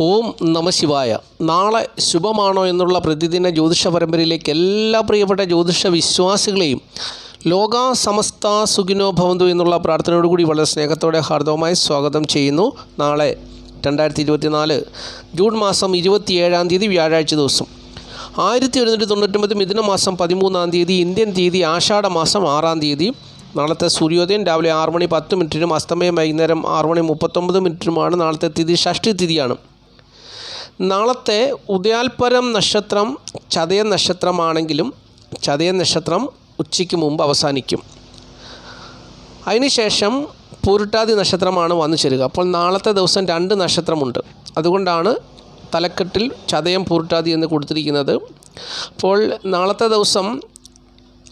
ഓം നമശിവായ നാളെ ശുഭമാണോ എന്നുള്ള പ്രതിദിന ജ്യോതിഷ പരമ്പരയിലേക്ക് എല്ലാ പ്രിയപ്പെട്ട ജ്യോതിഷ വിശ്വാസികളെയും ലോക സമസ്ത സുഖിനോ ഭവന്തു എന്നുള്ള പ്രാർത്ഥനയോടുകൂടി വളരെ സ്നേഹത്തോടെ ഹാർദവമായി സ്വാഗതം ചെയ്യുന്നു. നാളെ രണ്ടായിരത്തി ഇരുപത്തിനാല് ജൂൺ മാസം ഇരുപത്തിയേഴാം തീയതി വ്യാഴാഴ്ച ദിവസം. ആയിരത്തി ഒരുന്നൂറ്റി തൊണ്ണൂറ്റൊമ്പത് മിഥുന മാസം പതിമൂന്നാം തീയതി ഇന്ത്യൻ തീയതി ആഷാഢ മാസം ആറാം തീയതി. നാളത്തെ സൂര്യോദയം രാവിലെ ആറ് മണി പത്ത് മിനിറ്റിനും അസ്തമയം വൈകുന്നേരം ആറ് മണി മുപ്പത്തൊമ്പത് മിനിറ്റിനുമാണ്. നാളത്തെ തിഥി ഷഷ്ടി തിഥിയാണ്. നാളത്തെ ഉദയാൽപരം നക്ഷത്രം ചതയ നക്ഷത്രമാണെങ്കിലും ചതയ നക്ഷത്രം ഉച്ചയ്ക്ക് മുമ്പ് അവസാനിക്കും. അതിനുശേഷം പൂരുട്ടാതി നക്ഷത്രമാണ് വന്നു ചേരുക. അപ്പോൾ നാളത്തെ ദിവസം രണ്ട് നക്ഷത്രമുണ്ട്. അതുകൊണ്ടാണ് തലക്കെട്ടിൽ ചതയം പൂരുട്ടാതി എന്ന് കൊടുത്തിരിക്കുന്നത്. അപ്പോൾ നാളത്തെ ദിവസം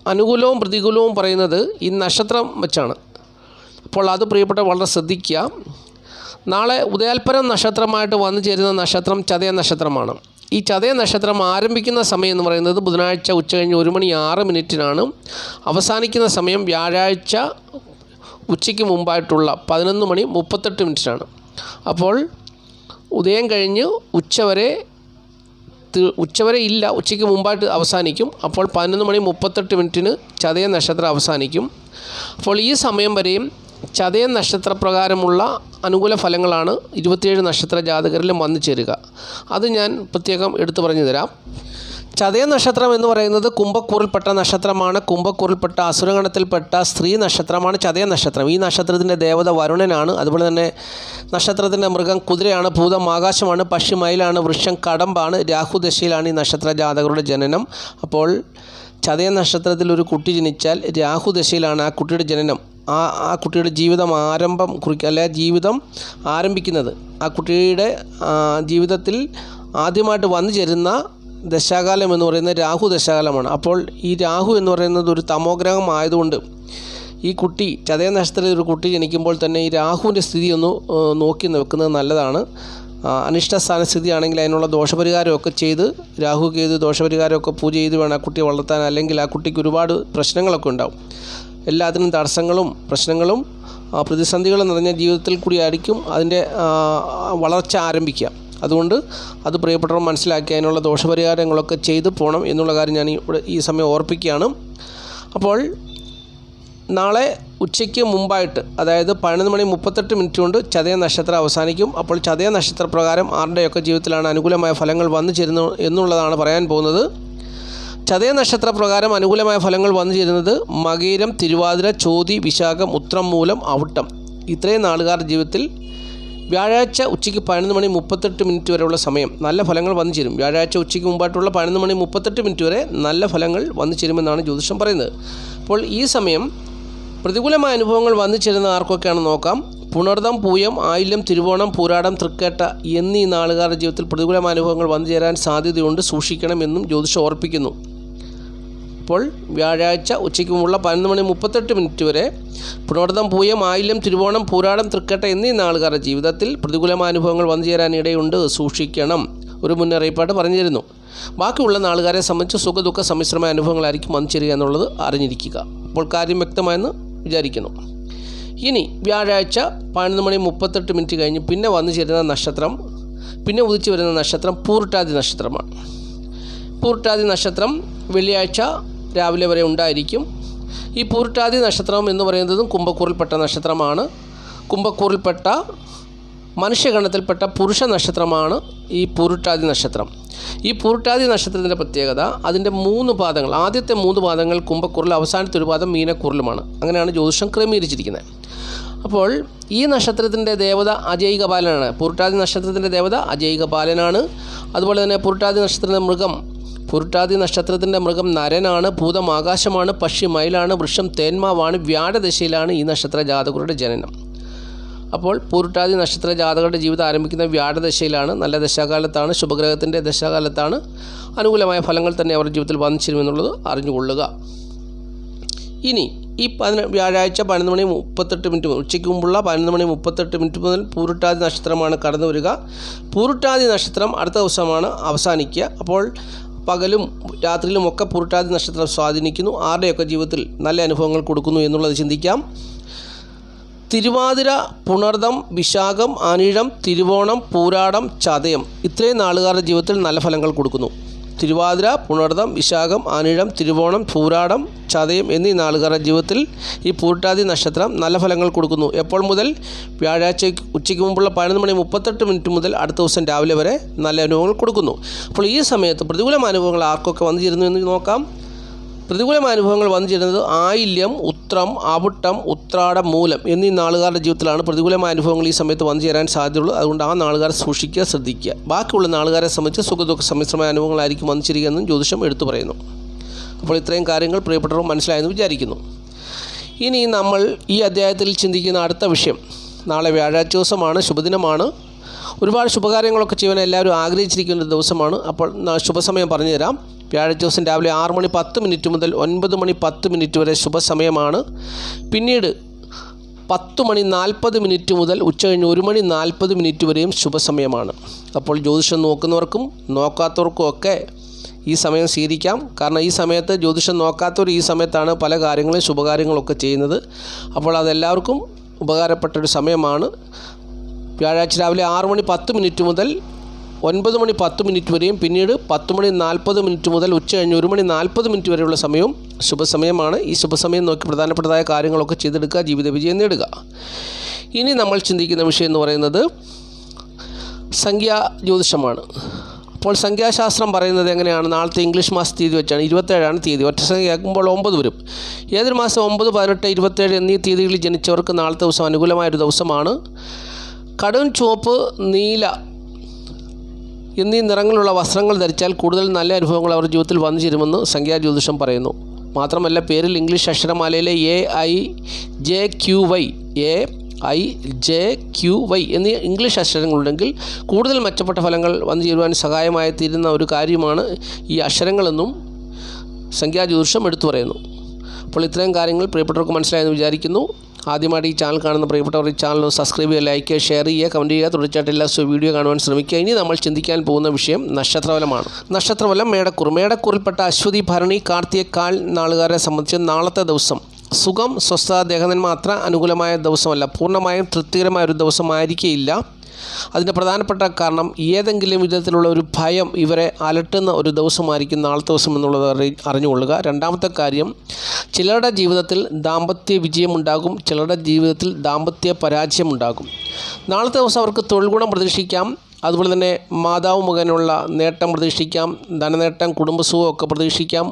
അനുകൂലവും പ്രതികൂലവും പറയുന്നത് ഈ നക്ഷത്രം വെച്ചാണ്. അപ്പോൾ അത് പ്രിയപ്പെട്ട വളരെ ശ്രദ്ധിക്കുക. നാളെ ഉദയാൽപരം നക്ഷത്രമായിട്ട് വന്നു ചേരുന്ന നക്ഷത്രം ചതയ നക്ഷത്രമാണ്. ഈ ചതയ നക്ഷത്രം ആരംഭിക്കുന്ന സമയം എന്ന് പറയുന്നത് ബുധനാഴ്ച ഉച്ചകഴിഞ്ഞ് ഒരു മണി ആറ് മിനിറ്റിനാണ്. അവസാനിക്കുന്ന സമയം വ്യാഴാഴ്ച ഉച്ചയ്ക്ക് മുമ്പായിട്ടുള്ള പതിനൊന്ന് മണി മുപ്പത്തെട്ട് മിനിറ്റിനാണ്. അപ്പോൾ ഉദയം കഴിഞ്ഞ് ഉച്ചവരെ ഉച്ചവരെ ഇല്ല ഉച്ചയ്ക്ക് മുമ്പായിട്ട് അവസാനിക്കും. അപ്പോൾ പതിനൊന്ന് മണി മുപ്പത്തെട്ട് മിനിറ്റിന് ചതയ നക്ഷത്രം അവസാനിക്കും. അപ്പോൾ ഈ സമയം വരെയും ചതയ നക്ഷത്രപ്രകാരമുള്ള അനുകൂല ഫലങ്ങളാണ് ഇരുപത്തിയേഴ് നക്ഷത്ര ജാതകരിലും വന്നു ചേരുക. അത് ഞാൻ പ്രത്യേകം എടുത്തു പറഞ്ഞു തരാം. ചതയ നക്ഷത്രം എന്ന് പറയുന്നത് കുംഭക്കൂറിൽപ്പെട്ട നക്ഷത്രമാണ്. കുംഭക്കൂറിൽപ്പെട്ട അസുരഗണത്തിൽപ്പെട്ട സ്ത്രീ നക്ഷത്രമാണ് ചതയ നക്ഷത്രം. ഈ നക്ഷത്രത്തിന്റെ ദേവത വരുണനാണ്. അതുപോലെ തന്നെ നക്ഷത്രത്തിന്റെ മൃഗം കുതിരയാണ് ഭൂതം ആകാശമാണ് പക്ഷി മയിലാണ് വൃക്ഷം കടമ്പാണ് രാഹുദശയിലാണ് ഈ നക്ഷത്ര ജാതകരുടെ ജനനം. അപ്പോൾ ചതയ നക്ഷത്രത്തിൽ ഒരു കുട്ടി ജനിച്ചാൽ രാഹുദശയിലാണ് ആ കുട്ടിയുടെ ജനനം. ആ ആ കുട്ടിയുടെ ജീവിതം ആരംഭം കുറിക്കുക അല്ലെ ജീവിതം ആരംഭിക്കുന്നത്. ആ കുട്ടിയുടെ ജീവിതത്തിൽ ആദ്യമായിട്ട് വന്നു ചേരുന്ന ദശാകാലം എന്ന് പറയുന്നത് രാഹു ദശാകാലമാണ്. അപ്പോൾ ഈ രാഹു എന്ന് പറയുന്നത് ഒരു തമോഗ്രഹം ആയതുകൊണ്ട് ഈ കുട്ടി ചതയ നക്ഷത്രത്തിൽ ഒരു കുട്ടി ജനിക്കുമ്പോൾ തന്നെ ഈ രാഹുവിന്റെ സ്ഥിതി ഒന്ന് നോക്കി വെക്കുന്നത് നല്ലതാണ്. അനിഷ്ട സ്ഥാനസ്ഥിതി ആണെങ്കിൽ അതിനുള്ള ദോഷപരിഹാരമൊക്കെ ചെയ്ത് രാഹു ചെയ്ത് ദോഷപരിഹാരമൊക്കെ പൂജ ചെയ്ത് വേണം ആ കുട്ടിയെ വളർത്താൻ. അല്ലെങ്കിൽ ആ കുട്ടിക്ക് ഒരുപാട് പ്രശ്നങ്ങളൊക്കെ ഉണ്ടാവും. എല്ലാത്തിനും തടസ്സങ്ങളും പ്രശ്നങ്ങളും പ്രതിസന്ധികളും നിറഞ്ഞ ജീവിതത്തിൽ കൂടിയായിരിക്കും അതിന്റെ വളർച്ച ആരംഭിക്കുക. അതുകൊണ്ട് അത് പ്രിയപ്പെട്ടവർ മനസ്സിലാക്കി അതിനുള്ള ദോഷപരിഹാരങ്ങളൊക്കെ ചെയ്ത് പോകണം എന്നുള്ള കാര്യം ഞാൻ ഇവിടെ ഈ സമയം ഓർപ്പിക്കുകയാണ്. അപ്പോൾ നാളെ ഉച്ചയ്ക്ക് മുമ്പായിട്ട് അതായത് പതിനൊന്ന് മണി മുപ്പത്തെട്ട് മിനിറ്റ് കൊണ്ട് ചതയ നക്ഷത്രം അവസാനിക്കും. അപ്പോൾ ചതയ നക്ഷത്രപ്രകാരം ആരുടെയൊക്കെ ജീവിതത്തിലാണ് അനുകൂലമായ ഫലങ്ങൾ വന്നു ചേരുന്നു എന്നുള്ളതാണ് പറയാൻ പോകുന്നത്. ചതയ നക്ഷത്ര പ്രകാരം അനുകൂലമായ ഫലങ്ങൾ വന്നു ചേരുന്നത് മകീരം തിരുവാതിര ചോതി വിശാഖം ഉത്രം മൂലം അവിട്ടം. ഇത്രയും നാളുകാരുടെ ജീവിതത്തിൽ വ്യാഴാഴ്ച ഉച്ചയ്ക്ക് പതിനൊന്ന് മണി മുപ്പത്തെട്ട് മിനിറ്റ് വരെയുള്ള സമയം നല്ല ഫലങ്ങൾ വന്നു ചേരും. വ്യാഴാഴ്ച ഉച്ചയ്ക്ക് മുമ്പായിട്ടുള്ള പതിനൊന്ന് മണി മുപ്പത്തെട്ട് മിനിറ്റ് വരെ നല്ല ഫലങ്ങൾ വന്നു ചേരുമെന്നാണ് ജ്യോതിഷം പറയുന്നത്. അപ്പോൾ ഈ സമയം പ്രതികൂലമായ അനുഭവങ്ങൾ വന്നു ചേരുന്ന ആർക്കൊക്കെയാണ് നോക്കാം. പുണർദം പൂയം ആയില്യം തിരുവോണം പൂരാടം തൃക്കേട്ട എന്നീ നാളുകാരുടെ ജീവിതത്തിൽ പ്രതികൂലമായ അനുഭവങ്ങൾ വന്നു ചേരാൻ സാധ്യതയുണ്ട്. സൂക്ഷിക്കണമെന്നും ജ്യോതിഷം ഓർപ്പിക്കുന്നു. അപ്പോൾ വ്യാഴാഴ്ച ഉച്ചയ്ക്ക് മുമ്പുള്ള പതിനൊന്ന് മണി മുപ്പത്തെട്ട് മിനിറ്റ് വരെ പുണർദം പൂയം ആയില്യം തിരുവോണം പൂരാടം തൃക്കട്ട എന്നീ നാളുകാരുടെ ജീവിതത്തിൽ പ്രതികൂലമായ അനുഭവങ്ങൾ വന്നു ചേരാനിടയുണ്ട്. സൂക്ഷിക്കണം. ഒരു മുന്നറിയിപ്പായിട്ട് പറഞ്ഞിരുന്നു ബാക്കിയുള്ള നാളുകാരെ സംബന്ധിച്ച് സുഖദുഃഖ സമ്മിശ്രമായ അനുഭവങ്ങളായിരിക്കും വന്നു ചേരുക എന്നുള്ളത് അറിഞ്ഞിരിക്കുക. അപ്പോൾ കാര്യം വ്യക്തമായെന്ന് വിചാരിക്കുന്നു. ഇനി വ്യാഴാഴ്ച പതിനൊന്ന് മണി മുപ്പത്തെട്ട് മിനിറ്റ് കഴിഞ്ഞ് പിന്നെ വന്നു ചേരുന്ന നക്ഷത്രം പിന്നെ ഉദിച്ചു വരുന്ന നക്ഷത്രം പൂർട്ടാതി നക്ഷത്രമാണ്. പൂർട്ടാതി നക്ഷത്രം വെള്ളിയാഴ്ച രാവിലെ വരെ ഉണ്ടായിരിക്കും. ഈ പൂർട്ടാതി നക്ഷത്രം എന്ന് പറയുന്നതും കുംഭക്കൂറിൽപ്പെട്ട നക്ഷത്രമാണ്. കുംഭക്കൂറിൽപ്പെട്ട മനുഷ്യഗണത്തിൽപ്പെട്ട പുരുഷ നക്ഷത്രമാണ് ഈ പൂരുട്ടാതി നക്ഷത്രം. ഈ പൂരുട്ടാതി നക്ഷത്രത്തിന്റെ പ്രത്യേകത അതിന്റെ മൂന്ന് പാദങ്ങൾ ആദ്യത്തെ മൂന്ന് പാദങ്ങൾ കുംഭക്കൂറിൽ അവസാനത്തെ ഒരു പാദം മീനക്കൂറിലുമാണ്. അങ്ങനെയാണ് ജ്യോതിഷം ക്രമീകരിച്ചിരിക്കുന്നത്. അപ്പോൾ ഈ നക്ഷത്രത്തിന്റെ ദേവത അജൈകപാലനാണ് പൂരുട്ടാതി നക്ഷത്രത്തിന്റെ ദേവത അജൈകപാലനാണ് അതുപോലെ തന്നെ പൂരുട്ടാതി നക്ഷത്രത്തിന്റെ മൃഗം പുരുട്ടാതി നക്ഷത്രത്തിന്റെ മൃഗം നരനാണ് ഭൂതം ആകാശമാണ് പക്ഷി മയിലാണ് വൃക്ഷം തേന്മാവാണ് വ്യാഴദശയിലാണ് ഈ നക്ഷത്ര ജാതകരുടെ ജനനം. അപ്പോൾ പൂരുട്ടാതി നക്ഷത്ര ജാതകരുടെ ജീവിതം ആരംഭിക്കുന്ന വ്യാഴദശയിലാണ് നല്ല ദശാകാലത്താണ് ശുഭഗ്രഹത്തിന്റെ ദശാകാലത്താണ് അനുകൂലമായ ഫലങ്ങൾ തന്നെ അവരുടെ ജീവിതത്തിൽ വന്നിച്ചിരുമെന്നുള്ളത് അറിഞ്ഞുകൊള്ളുക. ഇനി ഈ പതിന വ്യാഴാഴ്ച പതിനൊന്ന് മണി മുപ്പത്തെട്ട് മിനിറ്റ് ഉച്ചയ്ക്ക് മുമ്പുള്ള പതിനൊന്ന് മണി മുപ്പത്തെട്ട് മിനിറ്റ് മുതൽ പൂരുട്ടാതി നക്ഷത്രമാണ് കടന്നു വരിക പൂരുട്ടാതി നക്ഷത്രം അടുത്ത ദിവസമാണ് അവസാനിക്കുക. അപ്പോൾ പകലും രാത്രിയിലും ഒക്കെ പുരുട്ടാതി നക്ഷത്രം സ്വാധീനിക്കുന്നു. ആരുടെയൊക്കെ ജീവിതത്തിൽ നല്ല അനുഭവങ്ങൾ കൊടുക്കുന്നു എന്നുള്ളത് ചിന്തിക്കാം. തിരുവാതിര പുണർദം വിശാഖം അനിഴം തിരുവോണം പൂരാടം ചതയം. ഇത്രയും നാളുകാരുടെ ജീവിതത്തിൽ നല്ല ഫലങ്ങൾ കൊടുക്കുന്നു. തിരുവാതിര പുണർദം വിശാഖം അനിഴം തിരുവോണം പൂരാടം ചതയം എന്നീ നാളുകാരുടെ ജീവിതത്തിൽ ഈ പൂട്ടാതി നക്ഷത്രം നല്ല ഫലങ്ങൾ കൊടുക്കുന്നു. എപ്പോൾ മുതൽ? വ്യാഴാഴ്ച ഉച്ചയ്ക്ക് മുമ്പുള്ള പതിനൊന്ന് മണി മുപ്പത്തെട്ട് മിനിറ്റ് മുതൽ അടുത്ത ദിവസം രാവിലെ വരെ നല്ല അനുഭവങ്ങൾ കൊടുക്കുന്നു. അപ്പോൾ ഈ സമയത്ത് പ്രതികൂലമായ അനുഭവങ്ങൾ ആർക്കൊക്കെ വന്നു ചേരുന്നു എന്ന് നോക്കാം. പ്രതികൂലമായ അനുഭവങ്ങൾ വന്നു ചേരുന്നത് ആയില്യം ഉത്രം ആവുട്ടം ഉത്രാടം മൂലം എന്നീ നാളുകാരുടെ ജീവിതത്തിലാണ് പ്രതികൂലമായ അനുഭവങ്ങൾ ഈ സമയത്ത് വന്നു ചേരാൻ സാധ്യതയുള്ളൂ അതുകൊണ്ട് ആ നാളുകാരെ സൂക്ഷിക്കുക ശ്രദ്ധിക്കുക. ബാക്കിയുള്ള നാളുകാരെ സംബന്ധിച്ച് സുഖദുഃഖ സമ്മിശ്രമായ അനുഭവങ്ങളായിരിക്കും വന്നു ചേരുകയെന്നും ജ്യോതിഷം എടുത്തു പറയുന്നു. അപ്പോൾ ഇത്രയും കാര്യങ്ങൾ പ്രിയപ്പെട്ടവർ മനസ്സിലായെന്ന് വിചാരിക്കുന്നു. ഇനി നമ്മൾ ഈ അധ്യായത്തിൽ ചിന്തിക്കുന്ന അടുത്ത വിഷയം നാളെ വ്യാഴാഴ്ച ദിവസമാണ് ശുഭദിനമാണ്. ഒരുപാട് ശുഭകാര്യങ്ങളൊക്കെ ചെയ്യാൻ എല്ലാവരും ആഗ്രഹിച്ചിരിക്കുന്ന ദിവസമാണ്. അപ്പോൾ ശുഭസമയം പറഞ്ഞു തരാം വ്യാഴാഴ്ച ദിവസം രാവിലെ ആറ് മണി പത്ത് മിനിറ്റ് മുതൽ ഒൻപത് മണി പത്ത് മിനിറ്റ് വരെ ശുഭസമയമാണ്. പിന്നീട് പത്ത് മണി നാൽപ്പത് മിനിറ്റ് മുതൽ ഉച്ച കഴിഞ്ഞ് ഒരു മണി നാൽപ്പത് മിനിറ്റ് വരെയും ശുഭസമയമാണ്. അപ്പോൾ ജ്യോതിഷം നോക്കുന്നവർക്കും നോക്കാത്തവർക്കും ഒക്കെ ഈ സമയം സ്വീകരിക്കാം കാരണം ഈ സമയത്ത് ജ്യോതിഷം നോക്കാത്തവർ ഈ സമയത്താണ് പല കാര്യങ്ങളും ശുഭകാര്യങ്ങളൊക്കെ ചെയ്യുന്നത്. അപ്പോൾ അതെല്ലാവർക്കും ഉപകാരപ്പെട്ട ഒരു സമയമാണ്. വ്യാഴാഴ്ച രാവിലെ ആറ് മണി പത്ത് മിനിറ്റ് മുതൽ ഒൻപത് മണി പത്ത് മിനിറ്റ് വരെയും പിന്നീട് പത്ത് മണി നാൽപ്പത് മിനിറ്റ് മുതൽ ഉച്ച കഴിഞ്ഞ് ഒരു മണി നാൽപ്പത് മിനിറ്റ് വരെയുള്ള സമയവും ശുഭസമയമാണ്. ഈ ശുഭസമയം നോക്കി പ്രധാനപ്പെട്ടതായ കാര്യങ്ങളൊക്കെ ചെയ്തെടുക്കുക ജീവിത വിജയം നേടുക. ഇനി നമ്മൾ ചിന്തിക്കുന്ന വിഷയം എന്ന് പറയുന്നത് സംഖ്യാ ജ്യോതിഷമാണ്. അപ്പോൾ സംഖ്യാശാസ്ത്രം പറയുന്നത് എങ്ങനെയാണ്? നാളത്തെ ഇംഗ്ലീഷ് മാസ തീയതി വെച്ചാണ്. ഇരുപത്തേഴാണ് തീയതി. ഒറ്റ സംഖ്യ ആക്കുമ്പോൾ ഒമ്പത് വരും. ഏതൊരു മാസം ഒമ്പത് പതിനെട്ട് ഇരുപത്തേഴ് എന്നീ തീയതികളിൽ ജനിച്ചവർക്ക് നാളത്തെ ദിവസം അനുകൂലമായൊരു ദിവസമാണ്. കടും ചുവപ്പ് നീല എന്നീ നിറങ്ങളുള്ള വസ്ത്രങ്ങൾ ധരിച്ചാൽ കൂടുതൽ നല്ല അനുഭവങ്ങൾ അവർ ജീവിതത്തിൽ വന്നു ചേരുമെന്ന് സംഖ്യാ ജ്യോതിഷം പറയുന്നു. മാത്രമല്ല പേരിൽ English അക്ഷരമാലയിലെ A I J Q Y A I J Q Y എന്നീ ഇംഗ്ലീഷ് അക്ഷരങ്ങളുണ്ടെങ്കിൽ കൂടുതൽ മെച്ചപ്പെട്ട ഫലങ്ങൾ വന്നു ചേരുവാൻ സഹായമായി തീരുന്ന ഒരു കാര്യമാണ് ഈ അക്ഷരങ്ങളെന്നും സംഖ്യാ ജ്യോതിഷം എടുത്തു പറയുന്നു. അപ്പോൾ ഇത്രയും കാര്യങ്ങൾ പ്രിയപ്പെട്ടവർക്ക് മനസ്സിലായെന്ന് വിചാരിക്കുന്നു. ആദ്യമായിട്ട് ഈ ചാനൽ കാണുന്ന പ്രിയപ്പെട്ടവർ ഈ ചാനൽ സബ്സ്ക്രൈബ് ചെയ്യുക ലൈക്ക് ചെയ്യുക ഷെയർ ചെയ്യുക. കമന്റ് ചെയ്യുക. തുടർച്ചയായിട്ട് എല്ലാ വീഡിയോ കാണുവാൻ ശ്രമിക്കുക. ഇനി നമ്മൾ ചിന്തിക്കാൻ പോകുന്ന വിഷയം നക്ഷത്രഫലമാണ്. നക്ഷത്രഫലം മേടക്കൂർ മേടക്കൂറിൽപ്പെട്ട അശ്വതി ഭരണി കാർത്തിയക്കാൽ നാളുകാരെ സംബന്ധിച്ച് നാളത്തെ ദിവസം സുഖം സ്വസ്ഥത ദേഹനന്മ അത്ര അനുകൂലമായ ദിവസമല്ല. പൂർണമായും തൃപ്തികരമായ ഒരു ദിവസമായിരിക്കില്ല അതിന്റെ പ്രധാനപ്പെട്ട കാരണം ഏതെങ്കിലും വിധത്തിലുള്ള ഒരു ഭയം ഇവരെ അലട്ടുന്ന ഒരു ദിവസമായിരിക്കും നാളത്തെ ദിവസം എന്നുള്ളത് അറി അറിഞ്ഞുകൊള്ളുക. രണ്ടാമത്തെ കാര്യം ചിലരുടെ ജീവിതത്തിൽ ദാമ്പത്യ വിജയമുണ്ടാകും ചിലരുടെ ജീവിതത്തിൽ ദാമ്പത്യ പരാജയമുണ്ടാകും. നാളത്തെ ദിവസം അവർക്ക് തൊഴിൽ ഗുണം പ്രതീക്ഷിക്കാം അതുപോലെ തന്നെ മാതാവ് മുഖേനയുള്ള നേട്ടം പ്രതീക്ഷിക്കാം ധനനേട്ടം കുടുംബസുഖം ഒക്കെ പ്രതീക്ഷിക്കാം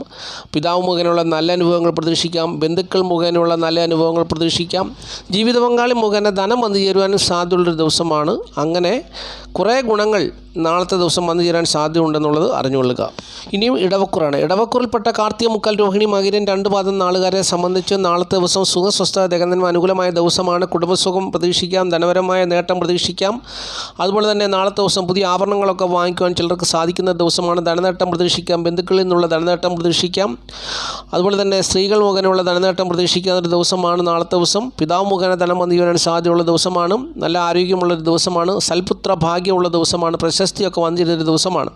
പിതാവ് മുഖേനയുള്ള നല്ല അനുഭവങ്ങൾ പ്രതീക്ഷിക്കാം ബന്ധുക്കൾ മുഖേനയുള്ള നല്ല അനുഭവങ്ങൾ പ്രതീക്ഷിക്കാം. ജീവിത പങ്കാളി മുഖേന ധനം വന്നു ചേരുവാനും സാധ്യതയുള്ളൊരു ദിവസമാണ്. അങ്ങനെ കുറേ ഗുണങ്ങൾ നാളത്തെ ദിവസം വന്നു ചേരാൻ സാധ്യതയുണ്ടെന്നുള്ളത് അറിഞ്ഞുകൊള്ളുക. ഇനിയും ഇടവക്കുറാണ്. ഇടവക്കുറിൽപ്പെട്ട കാർത്തിക മുക്കാൽ രോഹിണി മകിരൻ രണ്ട് പാദം നാളുകാരെ സംബന്ധിച്ച് നാളത്തെ ദിവസം സുഖസ്വസ്ഥ ദഗനന്മ അനുകൂലമായ ദിവസമാണ്. കുടുംബസുഖം പ്രതീക്ഷിക്കാം ധനപരമായ നേട്ടം പ്രതീക്ഷിക്കാം. അതുപോലെ തന്നെ നാളത്തെ ദിവസം പുതിയ ആഭരണങ്ങളൊക്കെ വാങ്ങിക്കുവാൻ ചിലർക്ക് സാധിക്കുന്ന ദിവസമാണ് ധനനേട്ടം പ്രതീക്ഷിക്കാം. ബന്ധുക്കളിൽ നിന്നുള്ള ധനനേട്ടം പ്രതീക്ഷിക്കാം. അതുപോലെ തന്നെ സ്ത്രീകൾ മുഖേനയുള്ള ധനനേട്ടം പ്രതീക്ഷിക്കാവുന്ന ഒരു ദിവസമാണ് നാളത്തെ ദിവസം. പിതാവ് മുഖേന ധനം വന്നു സാധ്യതയുള്ള ദിവസമാണ്. നല്ല ആരോഗ്യമുള്ളൊരു ദിവസമാണ്. സൽപുത്ര ഭാഗ്യമുള്ള ദിവസമാണ് പ്രശസ്തിയൊക്കെ വന്നിരുന്നൊരു ദിവസമാണ്.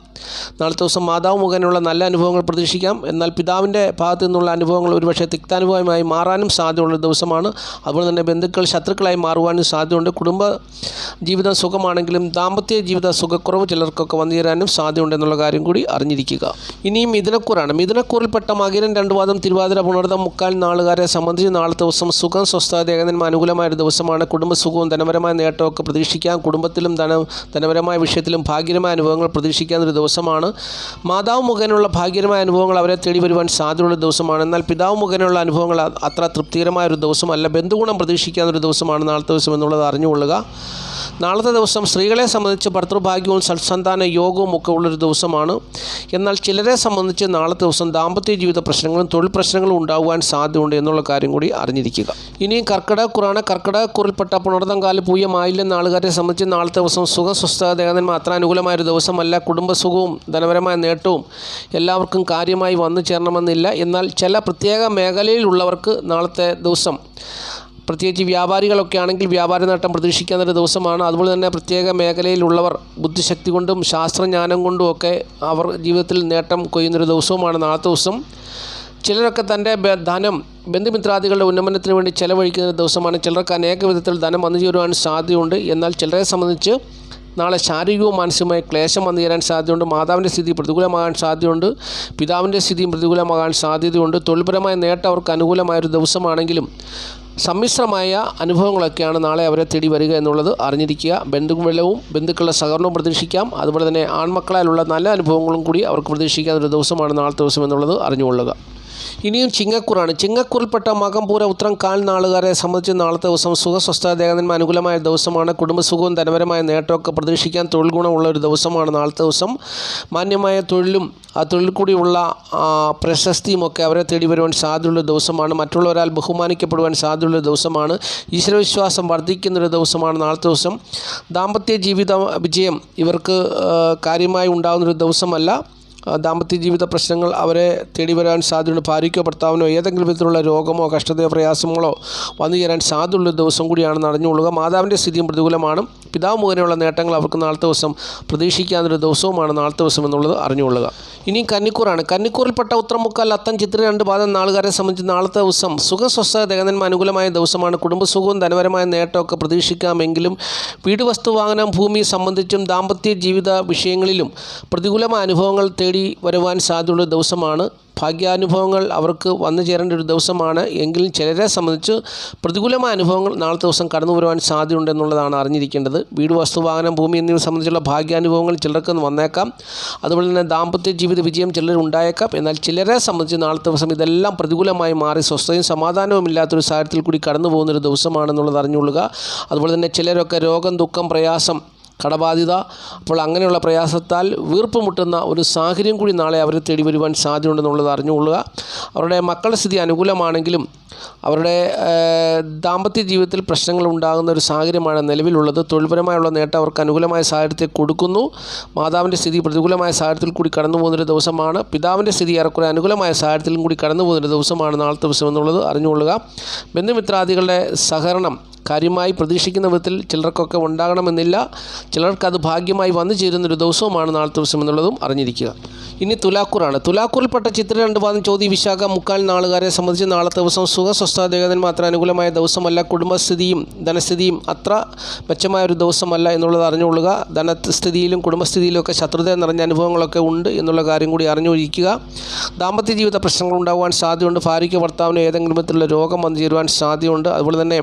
നാളത്തെ ദിവസം മാതാവ് മുഖേനയുള്ള നല്ല അനുഭവങ്ങൾ പ്രതീക്ഷിക്കാം. എന്നാൽ പിതാവിന്റെ ഭാഗത്തു നിന്നുള്ള അനുഭവങ്ങൾ ഒരുപക്ഷെ തിക്താനുഭവമായി മാറാനും സാധ്യതയുള്ള ദിവസമാണ്. അതുപോലെ തന്നെ ബന്ധുക്കൾ ശത്രുക്കളായി മാറുവാനും സാധ്യതയുണ്ട്. കുടുംബ ജീവിതം സുഖമാണെങ്കിലും ദാമ്പത്യ ജീവിത സുഖക്കുറവ് ചിലർക്കൊക്കെ വന്നു സാധ്യതയുണ്ട് എന്നുള്ള കാര്യം കൂടി അറിഞ്ഞിരിക്കുക. ഇനിയും മിഥുനക്കൂറാണ്. മിഥുനക്കൂറിൽപ്പെട്ട മകിരൻ രണ്ട് വാദം തിരുവാതിര പുണർദം മുക്കാൽ നാളുകാരെ സംബന്ധിച്ച് നാളത്തെ ദിവസം സുഖം സ്വസ്ഥത ഏകദിനം അനുകൂലമായ ഒരു ദിവസമാണ് കുടുംബസുഖവും ധനപരമായ നേട്ടമൊക്കെ പ്രതീക്ഷിക്കാം. കുടുംബത്തിലും ധന ധനപരമായ വിഷയത്തിലും ഭാഗ്യകരമായ അനുഭവങ്ങൾ പ്രതീക്ഷിക്കാവുന്ന ഒരു ദിവസമാണ്. മാതാവ് മുഖേനയുള്ള ഭാഗ്യകരമായ അനുഭവങ്ങൾ അവരെ തേടി വരുവാൻ സാധ്യതയുള്ള ദിവസമാണ്. എന്നാൽ പിതാവ് മുഖേനയുള്ള അനുഭവങ്ങൾ അത്ര തൃപ്തികരമായ ഒരു ദിവസമല്ല. ബന്ധുഗുണം പ്രതീക്ഷിക്കാവുന്ന ഒരു ദിവസമാണ് നാളത്തെ ദിവസം എന്നുള്ളത് അറിഞ്ഞുകൊള്ളുക. നാളത്തെ ദിവസം സ്ത്രീകളെ സംബന്ധിച്ച് ഭർത്തൃഭാഗ്യവും സൽസന്താന യോഗവും ഒക്കെ ഉള്ളൊരു ദിവസമാണ്. എന്നാൽ ചിലരെ സംബന്ധിച്ച് നാളത്തെ ദിവസം ദാമ്പത്യ ജീവിത പ്രശ്നങ്ങളും തൊഴിൽ പ്രശ്നങ്ങളും ഉണ്ടാകുവാൻ സാധ്യതയുണ്ട് എന്നുള്ള കാര്യം കൂടി അറിഞ്ഞിരിക്കുക. ഇനിയും കർക്കിടകക്കുറാണ് കർക്കിടകക്കുറിൽപ്പെട്ട പുണർതങ്കാൽ പൂയമായില്ല നാളുകാരെ സംബന്ധിച്ച് നാളത്തെ ദിവസം സുഖ സ്വസ്ഥത ദേഹന്മാർ അത്ര അനുകൂലമായ ഒരു ദിവസമല്ല. കുടുംബസുഖവും ധനപരമായ നേട്ടവും എല്ലാവർക്കും കാര്യമായി വന്നു ചേരണമെന്നില്ല. എന്നാൽ ചില പ്രത്യേക മേഖലയിലുള്ളവർക്ക് നാളത്തെ ദിവസം പ്രത്യേകിച്ച് വ്യാപാരികളൊക്കെ ആണെങ്കിൽ വ്യാപാര നേട്ടം പ്രതീക്ഷിക്കാൻ ഒരു ദിവസമാണ്. അതുപോലെ തന്നെ പ്രത്യേക മേഖലയിലുള്ളവർ ബുദ്ധിശക്തി കൊണ്ടും ശാസ്ത്രജ്ഞാനം കൊണ്ടും ഒക്കെ അവർ ജീവിതത്തിൽ നേട്ടം കൊയ്യുന്നൊരു ദിവസവുമാണ് നാളത്തെ ദിവസം. ചിലരൊക്കെ തന്റെ ധനം ബന്ധുമിത്രാദികളുടെ ഉന്നമനത്തിന് വേണ്ടി ചെലവഴിക്കുന്ന ദിവസമാണ്. ചിലർക്ക് അനേക വിധത്തിൽ ധനം വന്നു ചേരുവാൻ സാധ്യതയുണ്ട്. എന്നാൽ ചിലരെ സംബന്ധിച്ച് നാളെ ശാരീരികവും മാനസികവുമായ ക്ലേശം വന്നു ചേരാൻ സാധ്യതയുണ്ട്. മാതാവിന്റെ സ്ഥിതി പ്രതികൂലമാകാൻ സാധ്യതയുണ്ട്. പിതാവിന്റെ സ്ഥിതിയും പ്രതികൂലമാകാൻ സാധ്യതയുണ്ട്. തൊഴിൽപരമായ നേട്ടം അവർക്ക് അനുകൂലമായൊരു ദിവസമാണെങ്കിലും സമ്മിശ്രമായ അനുഭവങ്ങളൊക്കെയാണ് നാളെ അവരെ തേടി വരിക എന്നുള്ളത് അറിഞ്ഞിരിക്കുക. ബന്ധുവെള്ളവും ബന്ധുക്കളുടെ സഹകരണവും പ്രതീക്ഷിക്കാം. അതുപോലെ തന്നെ ആൺമക്കളാലുള്ള നല്ല അനുഭവങ്ങളും കൂടി അവർക്ക് പ്രതീക്ഷിക്കാവുന്ന ഒരു ദിവസമാണ് നാളത്തെ ദിവസം എന്നുള്ളത് അറിഞ്ഞുകൊള്ളുക. ഇനിയും ചിങ്ങക്കൂറാണ്. ചിങ്ങക്കൂറിൽപ്പെട്ട മകംപൂര ഉത്രം കാൽ നാളുകാരെ സംബന്ധിച്ച് നാളത്തെ ദിവസം സുഖസ്വസ്ഥ ദേഹന്മാർ അനുകൂലമായ ദിവസമാണ്. കുടുംബസുഖവും ധനപരമായ നേട്ടമൊക്കെ പ്രതീക്ഷിക്കാൻ തൊഴിൽ ഗുണമുള്ള ഒരു ദിവസമാണ് നാളത്തെ ദിവസം. മാന്യമായ തൊഴിലും ആ തൊഴിൽ കൂടിയുള്ള പ്രശസ്തിയുമൊക്കെ അവരെ തേടി വരുവാൻ സാധ്യതയുള്ള ദിവസമാണ്. മറ്റുള്ളവരാൽ ബഹുമാനിക്കപ്പെടുവാൻ സാധ്യതയുള്ള ദിവസമാണ്. ഈശ്വരവിശ്വാസം വർദ്ധിക്കുന്നൊരു ദിവസമാണ് നാളത്തെ ദിവസം. ദാമ്പത്യ ജീവിത വിജയം ഇവർക്ക് കാര്യമായി ഉണ്ടാകുന്നൊരു ദിവസമല്ല. ദാമ്പത്യ ജീവിത പ്രശ്നങ്ങൾ അവരെ തേടി വരാൻ സാധ്യതയുണ്ട്. ഭാര്യയ്ക്കോ ഭർത്താവിനോ ഏതെങ്കിലും വിധത്തിലുള്ള രോഗമോ കഷ്ടതയോ പ്രയാസങ്ങളോ വന്നു ചേരാൻ സാധ്യതയുള്ള ദിവസം കൂടിയാണ് അറിഞ്ഞുകൊള്ളുക. മാതാവിന്റെ സ്ഥിതിയും പ്രതികൂലമാണ്. പിതാവ് മുഖേനയുള്ള നേട്ടങ്ങൾ അവർക്ക് നാളത്തെ ദിവസം പ്രതീക്ഷിക്കാവുന്നൊരു ദിവസവുമാണ് നാളത്തെ ദിവസം എന്നുള്ളത് അറിഞ്ഞുകൊള്ളുക. ഇനി കന്നിക്കൂറാണ്. കന്നിക്കൂറിൽപ്പെട്ട ഉത്തരമുക്കാൽ അത്തം ചിത്ര രണ്ട് പാദം നാളുകാരെ സംബന്ധിച്ച് നാളത്തെ ദിവസം സുഖസ്വസ്ഥ ദേഹനന്മ അനുകൂലമായ ദിവസമാണ്. കുടുംബസുഖവും ധനപരമായ നേട്ടമൊക്കെ പ്രതീക്ഷിക്കാമെങ്കിലും വീട് വസ്തു ഭൂമി സംബന്ധിച്ചും ദാമ്പത്യ ജീവിത വിഷയങ്ങളിലും പ്രതികൂലമായ അനുഭവങ്ങൾ തേടി വരുവാൻ സാധ്യതയുള്ള ദിവസമാണ് ഭാഗ്യാനുഭവങ്ങൾ അവർക്ക് വന്നു ചേരേണ്ട ഒരു ദിവസമാണ്. എങ്കിലും ചിലരെ സംബന്ധിച്ച് പ്രതികൂലമായ അനുഭവങ്ങൾ നാളത്തെ ദിവസം കടന്നു വരുവാൻ സാധ്യതയുണ്ടെന്നുള്ളതാണ് അറിഞ്ഞിരിക്കേണ്ടത്. വീട് വസ്തു വാഹനം ഭൂമി എന്നിവ സംബന്ധിച്ചുള്ള ഭാഗ്യാനുഭവങ്ങൾ ചിലർക്ക് വന്നേക്കാം. അതുപോലെ തന്നെ ദാമ്പത്യ ജീവിത വിജയം ചിലർ ഉണ്ടായേക്കാം. എന്നാൽ ചിലരെ സംബന്ധിച്ച് നാളത്തെ ദിവസം ഇതെല്ലാം പ്രതികൂലമായി മാറി സ്വസ്ഥതയും സമാധാനവും ഇല്ലാത്തൊരു സാഹചര്യത്തിൽ കൂടി കടന്നു പോകുന്നൊരു ദിവസമാണെന്നുള്ളത് അറിഞ്ഞുകൊള്ളുക. അതുപോലെ തന്നെ ചിലരൊക്കെ രോഗം ദുഃഖം പ്രയാസം കടബാധ്യത. അപ്പോൾ അങ്ങനെയുള്ള പ്രയാസത്താൽ വീർപ്പ് മുട്ടുന്ന ഒരു സാഹചര്യം കൂടി നാളെ അവരെ തേടി വരുവാൻ സാധ്യതയുണ്ടെന്നുള്ളത് അറിഞ്ഞുകൊള്ളുക. അവരുടെ മക്കളുടെ സ്ഥിതി അനുകൂലമാണെങ്കിലും അവരുടെ ദാമ്പത്യ ജീവിതത്തിൽ പ്രശ്നങ്ങൾ ഉണ്ടാകുന്ന ഒരു സാഹചര്യമാണ് നിലവിലുള്ളത്. തൊഴിൽപരമായുള്ള നേട്ടം അവർക്ക് അനുകൂലമായ സാഹചര്യത്തെ കൊടുക്കുന്നു. മാതാവിന്റെ സ്ഥിതി പ്രതികൂലമായ സാഹചര്യത്തിൽ കൂടി കടന്നു പോകുന്നൊരു ദിവസമാണ്. പിതാവിന്റെ സ്ഥിതി ഏറെക്കുറെ അനുകൂലമായ സാഹചര്യത്തിലും കൂടി കടന്നു പോകുന്നൊരു ദിവസമാണ് നാളത്തെ ദിവസം എന്നുള്ളത് അറിഞ്ഞുകൊള്ളുക. ബന്ധുമിത്രാദികളുടെ സഹകരണം കാര്യമായി പ്രതീക്ഷിക്കുന്ന വിധത്തിൽ ചിലർക്കൊക്കെ ഉണ്ടാകണമെന്നില്ല. ചിലർക്കത് ഭാഗ്യമായി വന്നു ചേരുന്നൊരു ദിവസവുമാണ് നാളത്തെ ദിവസം എന്നുള്ളതും അറിഞ്ഞിരിക്കുക. ഇനി തുലാക്കൂറാണ്. തുലാക്കൂറിൽപ്പെട്ട ചിത്ര രണ്ട് പാദം ചോദ്യ വിശാഖ മുക്കാൽ നാളുകാരെ സംബന്ധിച്ച് നാളത്തെ ദിവസം സുഖസ്വസ്ഥ ദേഹതൻ മാത്രം അനുകൂലമായ ദിവസമല്ല കുടുംബസ്ഥിതിയും ധനസ്ഥിതിയും അത്ര മെച്ചമായ ഒരു ദിവസമല്ല എന്നുള്ളത് അറിഞ്ഞുകൊള്ളുക. ധനസ്ഥിതിയിലും കുടുംബസ്ഥിതിയിലും ഒക്കെ ശത്രുത നിറഞ്ഞ അനുഭവങ്ങളൊക്കെ ഉണ്ട് എന്നുള്ള കാര്യം കൂടി അറിഞ്ഞുകൊണ്ടിരിക്കുക. ദാമ്പത്യ ജീവിത പ്രശ്നങ്ങൾ ഉണ്ടാകുവാൻ സാധ്യതയുണ്ട്. ഭാര്യയ്ക്ക് ഭർത്താവിന് ഏതെങ്കിലും വിധത്തിലുള്ള രോഗം വന്നു ചേരുവാൻ സാധ്യതയുണ്ട്. അതുപോലെ തന്നെ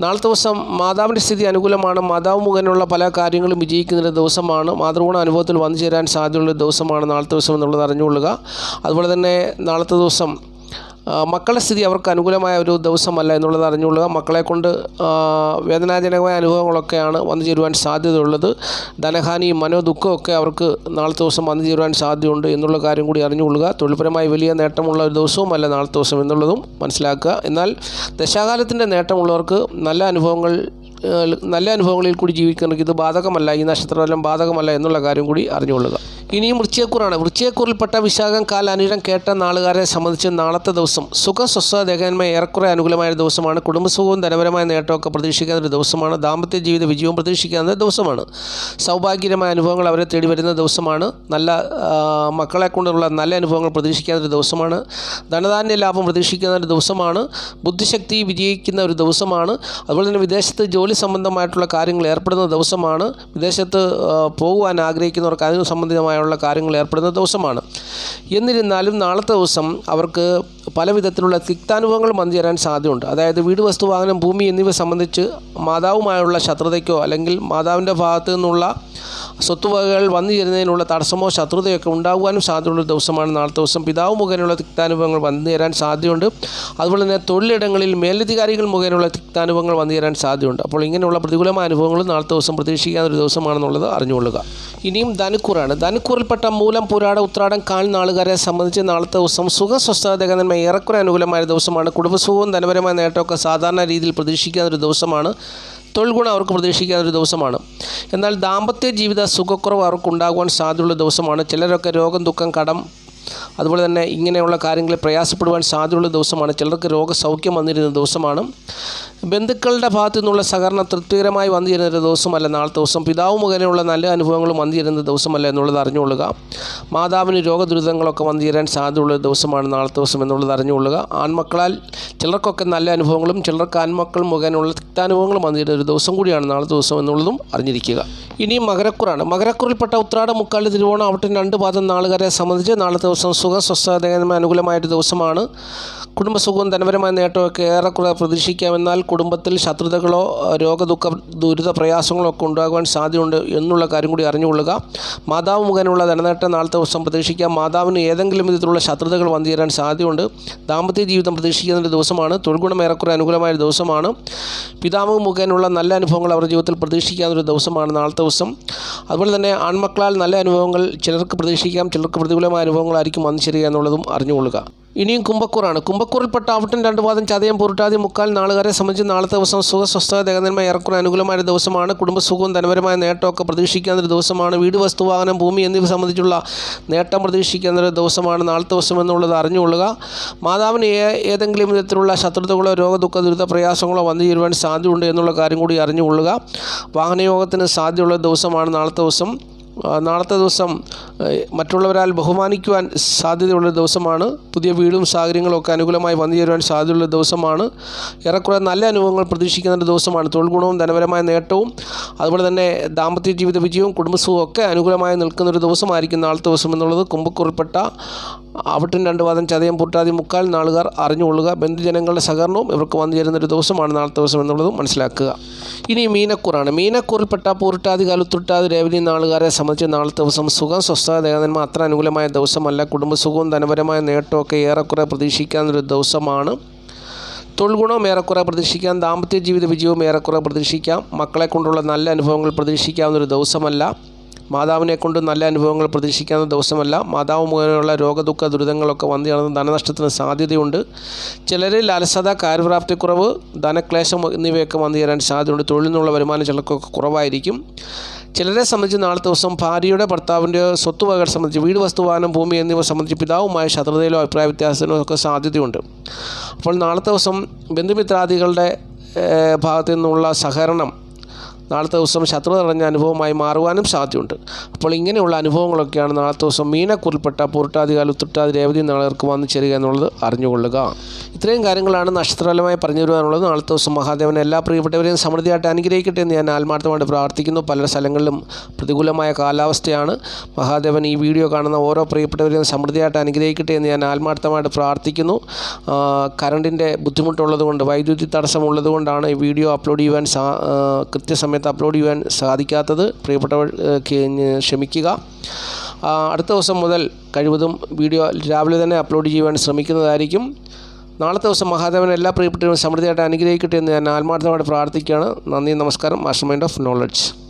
നാളത്തെ ദിവസം മാതാവിന്റെ സ്ഥിതി അനുകൂലമാണ്. മാതാവ് മുഖേനുള്ള പല കാര്യങ്ങളും വിജയിക്കുന്ന ദിവസമാണ്. മാതൃഗുണ അനുഭവത്തിൽ വന്നു ചേരാൻ സാധ്യതയുള്ള ദിവസമാണ് നാളത്തെ ദിവസം എന്നുള്ളത് അറിഞ്ഞുകൊള്ളുക. അതുപോലെ തന്നെ നാളത്തെ ദിവസം മക്കളുടെ സ്ഥിതി അവർക്ക് അനുകൂലമായ ഒരു ദിവസമല്ല എന്നുള്ളത് അറിഞ്ഞുകൊള്ളുക. മക്കളെ കൊണ്ട് വേദനാജനകമായ അനുഭവങ്ങളൊക്കെയാണ് വന്നു ചേരുവാൻ സാധ്യതയുള്ളത്. ധനഹാനിയും മനോദുഃഖമൊക്കെ അവർക്ക് നാളത്തെ ദിവസം വന്നു ചേരുവാൻ സാധ്യതയുണ്ട് എന്നുള്ള കാര്യം കൂടി അറിഞ്ഞുകൊള്ളുക. തൊഴിൽപരമായി വലിയ നേട്ടമുള്ള ഒരു ദിവസവുമല്ല നാളത്തെ ദിവസം എന്നുള്ളതും മനസ്സിലാക്കുക. എന്നാൽ ദശാകാലത്തിന്റെ നേട്ടമുള്ളവർക്ക് നല്ല അനുഭവങ്ങൾ നല്ല അനുഭവങ്ങളിൽ കൂടി ജീവിക്കുന്നവർക്ക് ഇത് ബാധകമല്ല ഈ നക്ഷത്രഫലം ബാധകമല്ല എന്നുള്ള കാര്യം കൂടി അറിഞ്ഞുകൊള്ളുക. ഇനിയും വൃച്ചയക്കൂറാണ് വൃച്ചയക്കൂറിൽപ്പെട്ട വിശാഖം കാൽ അനിഴം കേട്ട നാളുകാരെ സംബന്ധിച്ച് നാളത്തെ ദിവസം സുഖ സ്വസ്ഥ ദേഹന്മ ഏറെക്കുറെ അനുകൂലമായ ദിവസമാണ്. കുടുംബസുഖവും ധനപരമായ നേട്ടമൊക്കെ പ്രതീക്ഷിക്കുന്ന ഒരു ദിവസമാണ്. ദാമ്പത്യ ജീവിത വിജയവും പ്രതീക്ഷിക്കുന്ന ദിവസമാണ്. സൗഭാഗ്യകരമായ അനുഭവങ്ങൾ അവരെ തേടി വരുന്ന ദിവസമാണ്. നല്ല മക്കളെ കൊണ്ടുള്ള നല്ല അനുഭവങ്ങൾ പ്രതീക്ഷിക്കുന്ന ഒരു ദിവസമാണ്. ധനധാന്യ ലാഭം പ്രതീക്ഷിക്കുന്ന ഒരു ദിവസമാണ്. ബുദ്ധിശക്തി വിജയിക്കുന്ന ഒരു ദിവസമാണ്. അതുപോലെ തന്നെ വിദേശത്ത് ജോലി സംബന്ധമായിട്ടുള്ള കാര്യങ്ങൾ ഏർപ്പെടുന്ന ദിവസമാണ്. വിദേശത്ത് പോകുവാൻ ആഗ്രഹിക്കുന്നവർക്ക് അതിനു സംബന്ധമായുള്ള കാര്യങ്ങൾ ഏർപ്പെടുന്ന ദിവസമാണ്. എന്നിരുന്നാലും നാളത്തെ ദിവസം അവർക്ക് പല വിധത്തിലുള്ള തിക്താനുഭവങ്ങൾ വന്നു ചേരാൻ സാധ്യതയുണ്ട്. അതായത് വീട് വസ്തു വാഹനം ഭൂമി എന്നിവ സംബന്ധിച്ച് മാതാവുമായുള്ള ശത്രുതയ്ക്കോ അല്ലെങ്കിൽ മാതാവിന്റെ ഭാഗത്തു നിന്നുള്ള സ്വത്തുവകകൾ വന്നു ചേരുന്നതിനുള്ള തടസ്സമോ ശത്രുതയൊക്കെ ഉണ്ടാകുവാനും സാധ്യതയുള്ള ദിവസമാണ് നാളത്തെ ദിവസം. പിതാവ് മുഖേനയുള്ള തിക്താനുഭവങ്ങൾ വന്നു ചേരാൻ സാധ്യതയുണ്ട്. അതുപോലെ തന്നെ തൊഴിലിടങ്ങളിൽ മേലധികാരികൾ മുഖേനയുള്ള തിക്താനുഭവങ്ങൾ വന്നു ചേരാൻ സാധ്യതയുണ്ട്. അപ്പോൾ ഇങ്ങനെയുള്ള പ്രതികൂലമായ അനുഭവങ്ങൾ നാളത്തെ ദിവസം പ്രതീക്ഷിക്കാവുന്ന ഒരു ദിവസമാണെന്നുള്ളത് അറിഞ്ഞുകൊള്ളുക. ഇനിയും ധനുക്കൂറാണ്. ധനുക്കൂറിൽപ്പെട്ട മൂലം പുരാട ഉത്രാടം കാൽ നാളുകാരെ സംബന്ധിച്ച് നാളത്തെ ദിവസം സുഖസ്വസ്ഥതകന്മ ഏറെക്കുറെ അനുകൂലമായ ദിവസമാണ്. കുടുംബസുഖവും ധനപരമായ നേട്ടമൊക്കെ സാധാരണ രീതിയിൽ പ്രതീക്ഷിക്കാവുന്ന ഒരു ദിവസമാണ്. തൊഴിൽ ഗുണം അവർക്ക് പ്രതീക്ഷിക്കാവുന്ന ഒരു ദിവസമാണ്. എന്നാൽ ദാമ്പത്യ ജീവിത സുഖക്കുറവ് അവർക്ക് ഉണ്ടാകുവാൻ സാധ്യതയുള്ള ദിവസമാണ്. ചിലരൊക്കെ രോഗം ദുഃഖം കടം അതുപോലെ തന്നെ ഇങ്ങനെയുള്ള കാര്യങ്ങളിൽ പ്രയാസപ്പെടുവാൻ സാധ്യതയുള്ള ദിവസമാണ്. ചിലർക്ക് രോഗസൗഖ്യം വന്നിരുന്ന ദിവസമാണ്. ബന്ധുക്കളുടെ ഭാഗത്തു നിന്നുള്ള സഹകരണം തൃപ്തികരമായി വന്നു ചേരുന്ന ദിവസമല്ല നാളത്തെ ദിവസം. പിതാവ് മുഖേനയുള്ള നല്ല അനുഭവങ്ങളും വന്നു ചേരുന്ന ദിവസമല്ല എന്നുള്ളത് അറിഞ്ഞുകൊള്ളുക. മാതാവിന് രോഗദുരിതങ്ങളൊക്കെ വന്നു ചേരാൻ സാധ്യതയുള്ള ദിവസമാണ് നാളത്തെ ദിവസം എന്നുള്ളത് അറിഞ്ഞുകൊള്ളുക. ആൺമക്കളാൽ ചിലർക്കൊക്കെ നല്ല അനുഭവങ്ങളും ചിലർക്ക് ആൺമക്കൾ മുഖേനയുള്ള തിക്താനുഭവങ്ങളും വന്നു ചേരുന്ന ഒരു ദിവസം കൂടിയാണ് നാളത്തെ ദിവസം എന്നുള്ളതും അറിഞ്ഞിരിക്കുക. ഇനി മകരക്കുറാണ്. മകരക്കുറിൽപ്പെട്ട ഉത്രാട മുക്കാൽ തിരുവോണം അവിടെ രണ്ട് പാദം നാളുകാരെ സംബന്ധിച്ച് നാളത്തെ ദിവസം സുഖം സ്വസ്ഥതമായ അനുകൂലമായൊരു ദിവസമാണ്. കുടുംബസുഖവും ധനപരമായ നേട്ടമൊക്കെ ഏറെക്കുറെ പ്രതീക്ഷിക്കാമെന്നാൽ കുടുംബത്തിൽ ശത്രുതകളോ രോഗദുഃഖ ദുരിത പ്രയാസങ്ങളോ ഒക്കെ ഉണ്ടാകുവാൻ സാധ്യതയുണ്ട് എന്നുള്ള കാര്യം കൂടി അറിഞ്ഞുകൊള്ളുക. മാതാവ് മുഖേനയുള്ള ധനനേട്ടം നാളത്തെ ദിവസം പ്രതീക്ഷിക്കാം. മാതാവിന് ഏതെങ്കിലും വിധത്തിലുള്ള ശത്രുതകൾ വന്നു ചേരാൻ സാധ്യതയുണ്ട്. ദാമ്പത്യ ജീവിതം പ്രതീക്ഷിക്കുന്ന ഒരു ദിവസമാണ് തൊഴിൽഗുണം ഏറെക്കുറെ അനുകൂലമായ ദിവസമാണ്. പിതാവ് മുഖേനയുള്ള നല്ല അനുഭവങ്ങൾ അവരുടെ ജീവിതത്തിൽ പ്രതീക്ഷിക്കാവുന്ന ഒരു ദിവസമാണ് നാളത്തെ ദിവസം. അതുപോലെ തന്നെ ആൺമക്കളാൽ നല്ല അനുഭവങ്ങൾ ചിലർക്ക് പ്രതീക്ഷിക്കാം. ചിലർക്ക് പ്രതികൂലമായ അനുഭവങ്ങളായിരിക്കും വന്നു ചേരുക എന്നുള്ളതും അറിഞ്ഞുകൊള്ളുക. ഇനിയും കുംഭക്കൂറാണ്. കുംഭക്കൂറിൽപ്പെട്ട ആവട്ടം രണ്ട് വാദം ചതയം പൊരുട്ടാതി മുക്കാൽ നാളുകാരെ സംബന്ധിച്ച് നാളത്തെ ദിവസം സുഖ സ്വസ്ഥ ദേഹനന്മ ഏറെക്കുറെ അനുകൂലമായ ദിവസമാണ്. കുടുംബസുഖവും ധനപരമായ നേട്ടമൊക്കെ പ്രതീക്ഷിക്കാവുന്ന ഒരു ദിവസമാണ്. വീട് വസ്തു വാഹനം ഭൂമി എന്നിവ സംബന്ധിച്ചുള്ള നേട്ടം പ്രതീക്ഷിക്കുന്ന ഒരു ദിവസമാണ് നാളത്തെ ദിവസം എന്നുള്ളത് അറിഞ്ഞുകൊള്ളുക. മാതാവിന് ഏതെങ്കിലും വിധത്തിലുള്ള ശത്രുതകളോ രോഗദുഃഖ ദുരിത പ്രയാസങ്ങളോ വന്നു ചേരുവാൻ സാധ്യതയുണ്ട് എന്നുള്ള കാര്യം കൂടി അറിഞ്ഞുകൊള്ളുക. വാഹനയോഗത്തിന് സാധ്യതയുള്ള ദിവസമാണ് നാളത്തെ ദിവസം. നാളത്തെ ദിവസം മറ്റുള്ളവരാൽ ബഹുമാനിക്കുവാൻ സാധ്യതയുള്ള ദിവസമാണ്. പുതിയ വീടും സാഹചര്യങ്ങളും ഒക്കെ അനുകൂലമായി വന്നു ചേരുവാൻ സാധ്യതയുള്ള ദിവസമാണ്. ഏറെക്കുറെ നല്ല അനുഭവങ്ങൾ പ്രതീക്ഷിക്കുന്ന ഒരു ദിവസമാണ്. തൊഴിൽ ഗുണവും ധനപരമായ നേട്ടവും അതുപോലെ തന്നെ ദാമ്പത്യ ജീവിത വിജയവും കുടുംബസുഖവും ഒക്കെ അനുകൂലമായി നിൽക്കുന്ന ഒരു ദിവസമായിരിക്കും നാളത്തെ ദിവസം എന്നുള്ളത്. കുംഭക്കുറിൽപ്പെട്ട അവിട്ടും രണ്ട് വാദം ചതയം പൂട്ടാതി മുക്കാൽ നാളുകാർ അറിഞ്ഞുകൊള്ളുക. ബന്ധുജനങ്ങളുടെ സഹകരണവും ഇവർക്ക് വന്നു ചേരുന്ന ഒരു ദിവസമാണ് നാളത്തെ ദിവസം എന്നുള്ളതും മനസ്സിലാക്കുക. ഇനി മീനക്കൂറാണ്. മീനക്കൂറിൽപ്പെട്ട പൂരിട്ടാതി കാലുത്തുട്ടാതി രേവതി നാളുകാരെ സംബന്ധിച്ച് നാളത്തെ ദിവസം സുഖം സ്വസ്ഥത ദേവതന്മ അത്ര അനുകൂലമായ ദിവസമല്ല. കുടുംബസുഖവും ധനപരമായ നേട്ടമൊക്കെ ഏറെക്കുറെ പ്രതീക്ഷിക്കാവുന്നൊരു ദിവസമാണ്. തൊഴിൽ ഗുണവും ഏറെക്കുറെ പ്രതീക്ഷിക്കാം. ദാമ്പത്യ ജീവിത വിജയവും ഏറെക്കുറെ പ്രതീക്ഷിക്കാം. മക്കളെ കൊണ്ടുള്ള നല്ല അനുഭവങ്ങൾ പ്രതീക്ഷിക്കാവുന്നൊരു ദിവസമല്ല. മാതാവിനെ കൊണ്ട് നല്ല അനുഭവങ്ങൾ പ്രതീക്ഷിക്കാവുന്ന ദിവസമല്ല. മാതാവ് മുഖേനയുള്ള രോഗദുഃഖ ദുരിതങ്ങളൊക്കെ വന്നു ചേർന്ന് ധനനഷ്ടത്തിന് സാധ്യതയുണ്ട്. ചിലരിൽ അലസത കാര്യപ്രാപ്തിക്കുറവ് ധനക്ലേശം എന്നിവയൊക്കെ വന്നു ചേരാൻ സാധ്യതയുണ്ട്. തൊഴിൽ നിന്നുള്ള വരുമാനം ചിലർക്കൊക്കെ കുറവായിരിക്കും. ചിലരെ സംബന്ധിച്ച് നാളത്തെ ദിവസം ഭാര്യയുടെ ഭർത്താവിന്റെ സ്വത്തുവകകൾ സംബന്ധിച്ച് വീട് വസ്തുവാനം ഭൂമി എന്നിവ സംബന്ധിച്ച് പിതാവുമായ ശത്രുതയിലോ അഭിപ്രായ വ്യത്യാസത്തിനോ ഒക്കെ സാധ്യതയുണ്ട്. അപ്പോൾ നാളത്തെ ദിവസം ബന്ധുമിത്രാദികളുടെ ഭാഗത്തു നിന്നുള്ള സഹകരണം നാളത്തെ ദിവസം ശത്രുത നിറഞ്ഞ അനുഭവമായി മാറുവാനും സാധ്യതയുണ്ട്. അപ്പോൾ ഇങ്ങനെയുള്ള അനുഭവങ്ങളൊക്കെയാണ് നാളത്തെ ദിവസം മീനക്കുറിൽപ്പെട്ട പൂർട്ടാതികാൽ ഉത്തുട്ടാതി രേവതി നാളുകൾക്ക് വന്നു ചേരുക എന്നുള്ളത് അറിഞ്ഞുകൊള്ളുക. ഇത്രയും കാര്യങ്ങളാണ് നക്ഷത്രപരമായി പറഞ്ഞു തരുവാനുള്ളത് നാളത്തെ ദിവസം മഹാദേവൻ എല്ലാ പ്രിയപ്പെട്ടവരെയും സമൃദ്ധിയായിട്ട് അനുഗ്രഹിക്കട്ടെ എന്ന് ഞാൻ ആത്മാർത്ഥമായിട്ട് പ്രാർത്ഥിക്കുന്നു. പല സ്ഥലങ്ങളിലും പ്രതികൂലമായ കാലാവസ്ഥയാണ്. മഹാദേവൻ ഈ വീഡിയോ കാണുന്ന ഓരോ പ്രിയപ്പെട്ടവരെയും സമൃദ്ധിയായിട്ട് അനുഗ്രഹിക്കട്ടെ എന്ന് ഞാൻ ആത്മാർത്ഥമായിട്ട് പ്രാർത്ഥിക്കുന്നു. കറണ്ടിന്റെ ബുദ്ധിമുട്ടുള്ളതുകൊണ്ട് വൈദ്യുതി തടസ്സമുള്ളതുകൊണ്ടാണ് ഈ വീഡിയോ അപ്ലോഡ് ചെയ്യുവാൻ സാ ആ, കൃത്യസമയത്ത് അപ്ലോഡ് ചെയ്യാൻ സാധിക്കാത്തത് പ്രിയപ്പെട്ടവർ ക്ഷമിക്കുക. അടുത്ത ദിവസം മുതൽ കഴിവതും വീഡിയോ രാവിലെ തന്നെ അപ്ലോഡ് ചെയ്യുവാൻ ശ്രമിക്കുന്നതായിരിക്കും. നാളത്തെ ദിവസം മഹാദേവൻ എല്ലാ പ്രിയപ്പെട്ടവരും സമൃദ്ധിയായിട്ട് അനുഗ്രഹിക്കട്ടെ എന്ന് ഞാൻ ആത്മാർത്ഥമായിട്ട് പ്രാർത്ഥിക്കുകയാണ്. നന്ദി നമസ്കാരം. Master mind of knowledge